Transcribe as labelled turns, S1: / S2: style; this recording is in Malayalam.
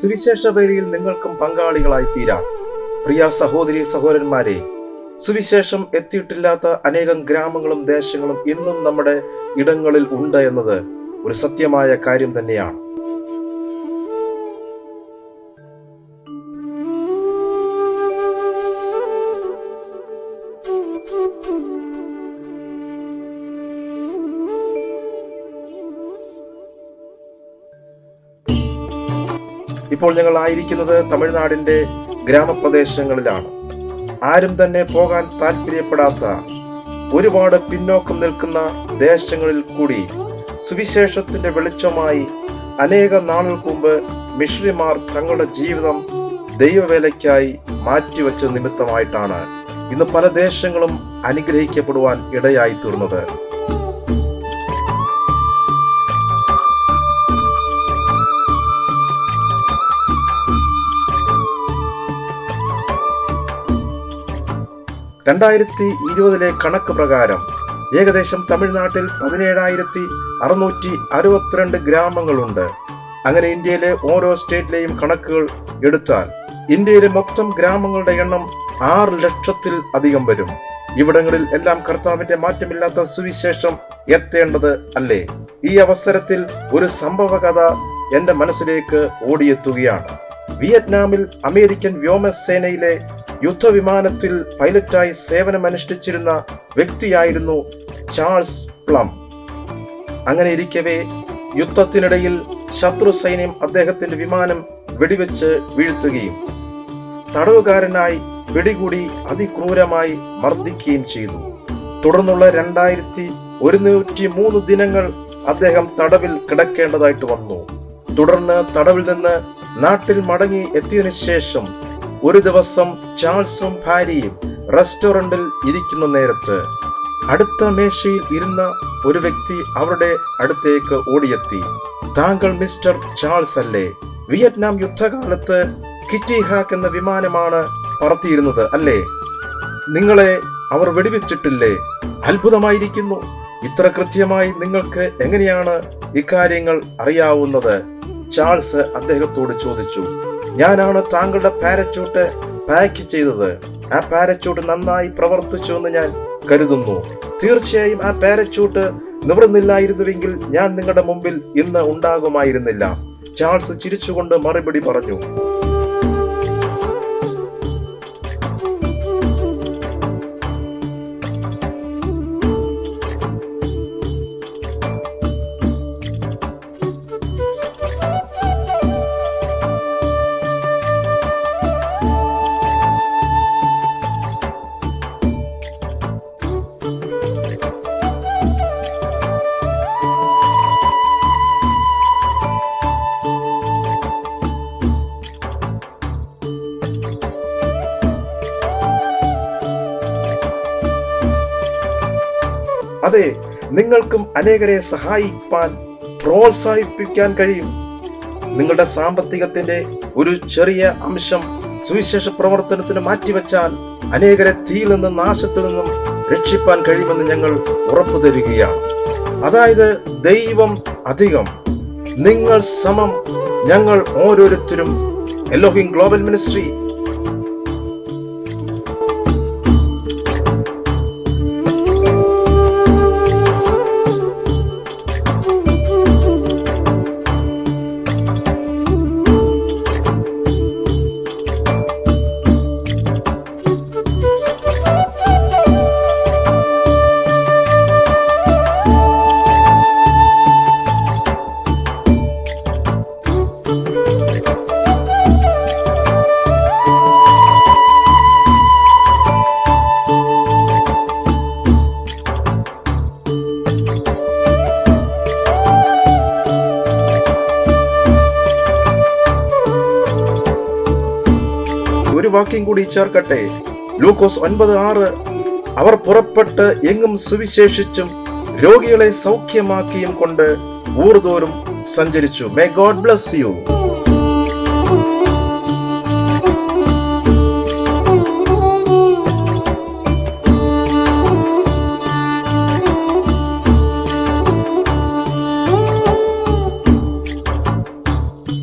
S1: സുവിശേഷ വേലയിൽ നിങ്ങൾക്കും പങ്കാളികളായി തീരാം പ്രിയ സഹോദരി സഹോദരന്മാരെ സുവിശേഷം എത്തിയിട്ടില്ലാത്ത അനേകം ഗ്രാമങ്ങളും ദേശങ്ങളും ഇന്നും നമ്മുടെ ഇടങ്ങളിൽ ഉണ്ട് എന്നത് ഒരു സത്യമായ കാര്യം തന്നെയാണ്. ഇപ്പോൾ ഞങ്ങൾ ആയിരിക്കുന്നത് തമിഴ്നാടിന്റെ ഗ്രാമപ്രദേശങ്ങളിലാണ്. ആരും തന്നെ പോകാൻ താല്പര്യപ്പെടാത്ത ഒരുപാട് പിന്നോക്കം നിൽക്കുന്ന ദേശങ്ങളിൽ കൂടി സുവിശേഷത്തിന്റെ വെളിച്ചമായി അനേക നാളുകൾക്ക് മുമ്പ് മിഷണറിമാർ തങ്ങളുടെ ജീവിതം ദൈവവേലയ്ക്കായി മാറ്റിവെച്ച നിമിത്തമായിട്ടാണ് ഇന്ന് പല ദേശങ്ങളും അനുഗ്രഹിക്കപ്പെടുവാൻ ഇടയായി തീർന്നത് രണ്ടായിരത്തി ഇരുപതിലെ കണക്ക് പ്രകാരം ഏകദേശം തമിഴ്നാട്ടിൽ പതിനേഴായിരത്തി അറുന്നൂറ്റി അറുപത്തിരണ്ട് ഗ്രാമങ്ങളുണ്ട്. അങ്ങനെ ഇന്ത്യയിലെ ഓരോ സ്റ്റേറ്റിലെയും കണക്കുകൾ എടുത്താൽ ഇന്ത്യയിലെ മൊത്തം ഗ്രാമങ്ങളുടെ എണ്ണം ആറ് ലക്ഷത്തിൽ അധികം വരും. ഇവിടങ്ങളിൽ എല്ലാം കർത്താവിന്റെ മാറ്റമില്ലാത്ത സുവിശേഷം എത്തേണ്ടത് അല്ലേ? ഈ അവസരത്തിൽ ഒരു സംഭവ കഥ എന്റെ മനസ്സിലേക്ക് ഓടിയെത്തുകയാണ്. വിയറ്റ്നാമിൽ അമേരിക്കൻ വ്യോമസേനയിലെ യുദ്ധവിമാനത്തിൽ പൈലറ്റായി സേവനമനുഷ്ഠിച്ചിരുന്ന വ്യക്തിയായിരുന്നു ചാൾസ് പ്ലം. അങ്ങനെ ഇരിക്കവേ യുദ്ധത്തിനിടയിൽ ശത്രു സൈന്യം അദ്ദേഹത്തിന്റെ വിമാനം വെടിവെച്ച് വീഴ്ത്തുകയും തടവുകാരനായി പിടികൂടി അതിക്രൂരമായി മർദ്ദിക്കുകയും ചെയ്തു. തുടർന്നുള്ള രണ്ടായിരത്തി ഒരുന്നൂറ്റി മൂന്ന് ദിനങ്ങൾ അദ്ദേഹം തടവിൽ കിടക്കേണ്ടതായിട്ട് വന്നു. തുടർന്ന് തടവിൽ നിന്ന് നാട്ടിൽ മടങ്ങി എത്തിയതിനു ശേഷം ഒരു ദിവസം ചാൾസും ഭാര്യയും റെസ്റ്റോറന്റിൽ ഇരിക്കുന്ന നേരത്ത് അടുത്ത മേശയിൽ ഇരുന്ന ഒരു വ്യക്തി അവരുടെ അടുത്തേക്ക് ഓടിയെത്തി. താങ്കൾ മിസ്റ്റർ ചാൾസ് അല്ലേ? വിയറ്റ്നാം യുദ്ധകാലത്ത് കിറ്റി ഹാക്ക് എന്ന വിമാനമാണ് പറത്തിയിരുന്നത് അല്ലേ? നിങ്ങളെ അവർ വെടിവെച്ചിട്ടില്ലേ? അത്ഭുതമായിരിക്കുന്നു. ഇത്ര കൃത്യമായി നിങ്ങൾക്ക് എങ്ങനെയാണ് ഇക്കാര്യങ്ങൾ അറിയാവുന്നത്? ചാൾസ് അദ്ദേഹത്തോട് ചോദിച്ചു. ഞാനാണ് താങ്കളുടെ പാരച്യൂട്ട് പാക്ക് ചെയ്തത്. ആ പാരച്യൂട്ട് നന്നായി പ്രവർത്തിച്ചു എന്ന് ഞാൻ കരുതുന്നു. തീർച്ചയായും ആ പാരച്യൂട്ട് നിവർന്നില്ലായിരുന്നുവെങ്കിൽ ഞാൻ നിങ്ങളുടെ മുമ്പിൽ ഇന്ന് ഉണ്ടാകുമായിരുന്നില്ല. ചാൾസ് ചിരിച്ചുകൊണ്ട് മറുപടി പറഞ്ഞു. അതെ നിങ്ങൾക്കും അനേകരെ സഹായിപ്പാൻ പ്രോത്സാഹിപ്പിക്കാൻ കഴിയും. നിങ്ങളുടെ സാമ്പത്തികത്തിന്റെ ഒരു ചെറിയ അംശം സുവിശേഷ പ്രവർത്തനത്തിന് മാറ്റിവെച്ചാൽ അനേകരെ തീയിൽ നിന്നും നാശത്തിൽ നിന്നും രക്ഷിപ്പാൻ കഴിയുമെന്ന് ഞങ്ങൾ ഉറപ്പു തരികയാണ്. അതായത് ദൈവം അധികം നിങ്ങൾ സമം ഞങ്ങൾ ഓരോരുത്തരും. എല്ലോഹിം ഗ്ലോബൽ മിനിസ്ട്രി ഒരു വാക്യം കൂടി ചേർക്കട്ടെ? ലൂക്കോസ് ഒൻപത് ആറ് അവർ പുറപ്പെട്ട് എങ്ങും സുവിശേഷിച്ചും രോഗികളെ സൗഖ്യമാക്കിയും കൊണ്ട് ഊർതോറും സഞ്ചരിച്ചു. May God bless you